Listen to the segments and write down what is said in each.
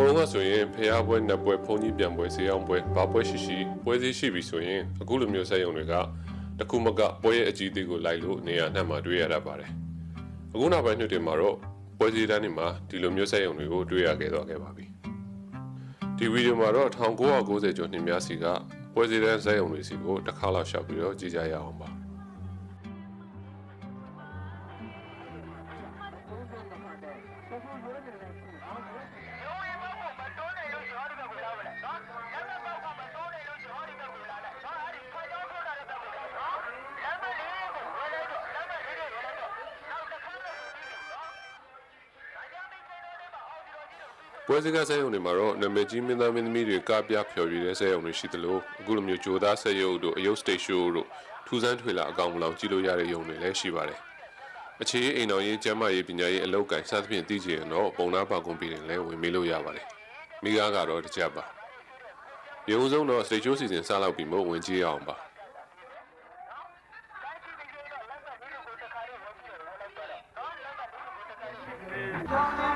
ဟိုတော့ကဆိုရင်ဖျားပွဲနတ်ပွဲဖုန်ကြီးပြန်ပွဲဈေးအောင်ပွဲဘာပွဲရှိရှိပွဲစည်းရှိပြီဆိုရင်အခုလိုမျိုးဆက်ရုံတွေကတခုမကပွဲရဲ့အကြီးအသေးကိုလိုက်လို့နေရာနှံ့မှာတွေ့ရတတ်ပါတယ်အခုနောက်ပိုင်းနှစ်တွေမှာတော့ပွဲစည်းတန်းတွေမှာဒီလိုမျိုးဆက်ရုံတွေကိုတွေ့ရခဲ့တော့ခဲ့ပါပြီဒီဗီဒီယိုမှာတော့1990ကျော်နှစ်များစီကပွဲစည်းတန်းဆက်ရုံတွေစီကိုတစ်ခါလောက်ရှောက်ပြီးတော့ကြည့်ကြရအောင်ပါ ပွဲစကားဆက်ရုံတွေမှာတော့နာမည်ကြီးမင်းသားမင်းသမီးတွေကပြဖျော်ရည်တဲ့ဆက်ရုံတွေရှိသလိုအခုလိုမျိုးကြိုသားဆက်ရုပ်တို့အယုတ်စတေရှိုးတို့ထူးဆန်းထွေလာအကောင်မလောင်ကြည့်လို့ရတဲ့ရုံတွေလည်းရှိပါတယ်။အခြေအိမ်တော်ရေးကျမ်းမာရေးပညာရေးအလုပ်ကိုင်စသဖြင့်သိချင်ရင်တော့ပုံနာပါကွန်ပီတွေလည်းဝင်မေးလို့ရပါတယ်။မိကားကတော့တကြပါ။ရုံဆုံးတော့စတေရှိုးစီစဉ်စလောက်ပြီးမှဝင်ကြည့်ရအောင်ပါ။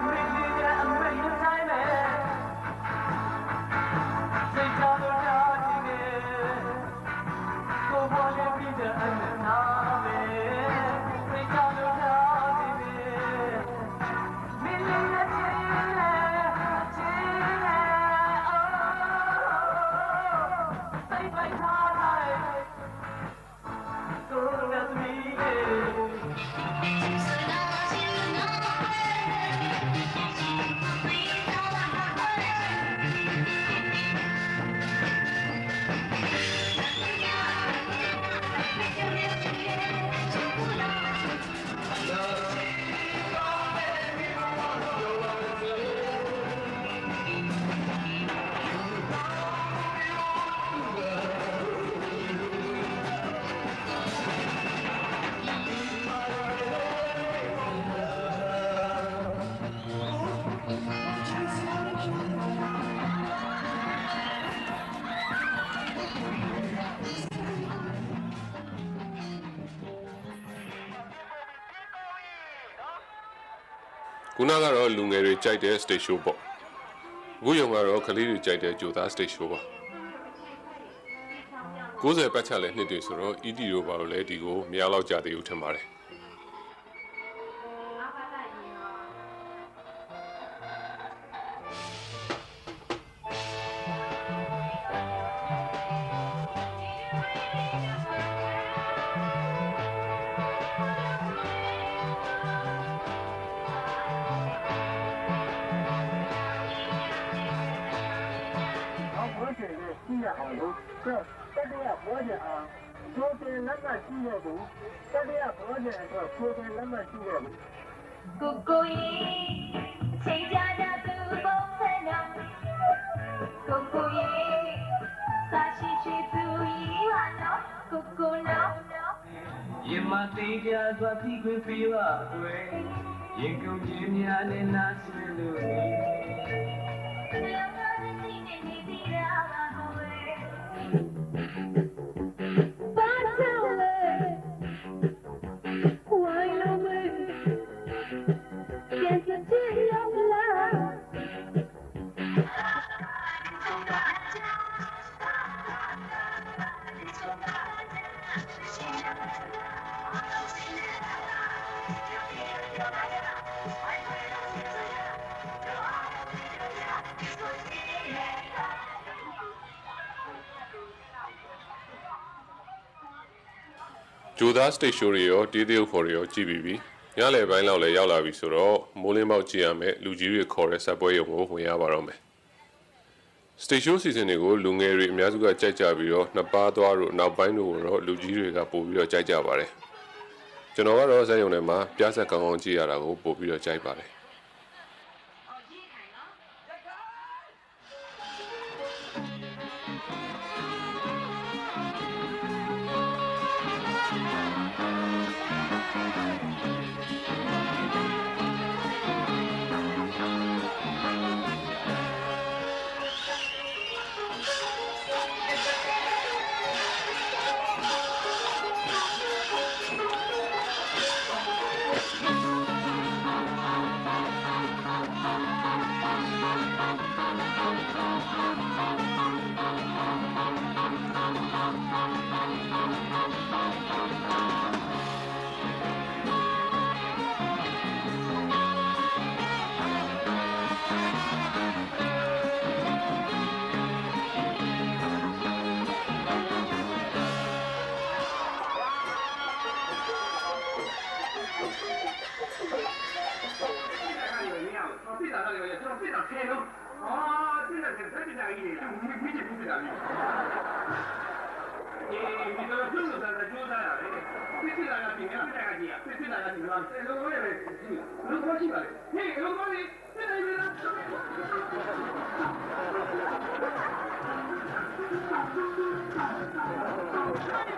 Every ခုနကတော့လူငယ်တွေကြိုက်တဲ့ stage show ပေါ့အခုယုံကတော့ကလေးတွေကြိုက်တဲ့ဂျိုသား stage show ပါ90ပတ်ချလဲနှစ်တွေဆိုတော့ ED တို့ဘာလို့လဲဒီကိုမရတော့ကြသေးဘူးထင်ပါတယ် တော့တတိယဘောဇဉ်အားကိုယ်ပင်လက်မှတ်ရှိတဲ့ကိုတတိယဘောဇဉ်အတွက်ကိုယ်ပင်လက်မှတ်ရှိတဲ့ကိုကိုကြီးအချိန်ကြာတာသူပုံဖက်နာကိုကိုကြီးစာရှိရှိသူကြီးဟာနော်ကိုကိုနော်ရင်မတေးကြစွာပြီးခွင့်ပေးပါကွယ်ရင်ကုန်ခြင်းများနဲ့နားဆွေးလို့ ဂျိုသား stage show တွေရောတေးသေးဥဖော်တွေရောကြည့်ပြီးပြီညလယ်ပိုင်းလောက်လည်းရောက်လာပြီဆိုတော့မိုးလင်းပေါက်ကြည့်ရမယ်လူကြီးတွေခေါ်တဲ့ဆက်ပွဲရုံကိုဝင်ရပါတော့မယ် stage show season တွေကိုလူငယ်တွေအများစုကကြိုက်ကြပြီးတော့နှစ်ပါးသွားတို့နောက်ပိုင်းတို့ကိုတော့လူကြီးတွေကပို့ပြီးတော့ကြိုက်ကြပါတယ်ကျွန်တော်ကတော့ဇက်ရုံထဲမှာပြဆက်ကောင်းကောင်းကြည့်ရတာကိုပို့ပြီးတော့ကြိုက်ပါတယ် ပြစ်တာခဲလို့အာပြစ်တာဆက်ပြစ်တာကြီးလေမိမိပြစ်ပြစ်တာကြီးအေးဒီလိုကျိုးလို့သာကျိုးသားရတယ်ပြစ်ပြစ်တာကပြင်ရပြစ်တာကကြီးပြစ်ပြစ်တာကဒီလိုအဲလိုပဲပဲကြီးလို့ခေါ်ရှိပါလေဟေးလိုခေါ်လေပြစ်နေပြီလားဒီ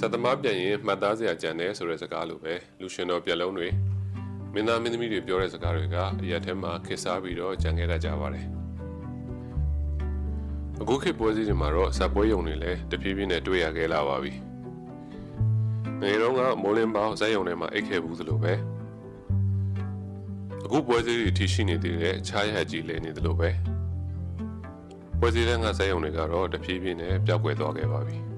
စက်သမားပြန်ရင်မှတ်သားစရာကြံတယ်ဆိုတဲ့စကားလိုပဲလူရှင်တော်ပြက်လုံးတွေမင်းသားမင်းသမီးတွေပြောတဲ့စကားတွေကအရက်ထဲမှာခစ်စားပြီးတော့ကြံခဲ့တတ်ကြပါတယ်အခုခေတ်ပွဲစည်းတွေမှာတော့စက်ပွဲယုံတွေလည်းတဖြည်းဖြည်းနဲ့တွေ့ရခဲ့လာပါပြီငယ်တော့ကမိုးလင်းပေါင်းဇက်ယုံထဲမှာအိတ်ခဲ့ဘူးသလိုပဲအခုပွဲစည်းတွေထိရှိနေသေးတဲ့ခြားရဟတ်ကြီးလည်းနေသလိုပဲပွဲစည်းတဲ့ကဇက်ယုံတွေကတော့တဖြည်းဖြည်းနဲ့ပျောက်ကွယ်သွားခဲ့ပါပြီ။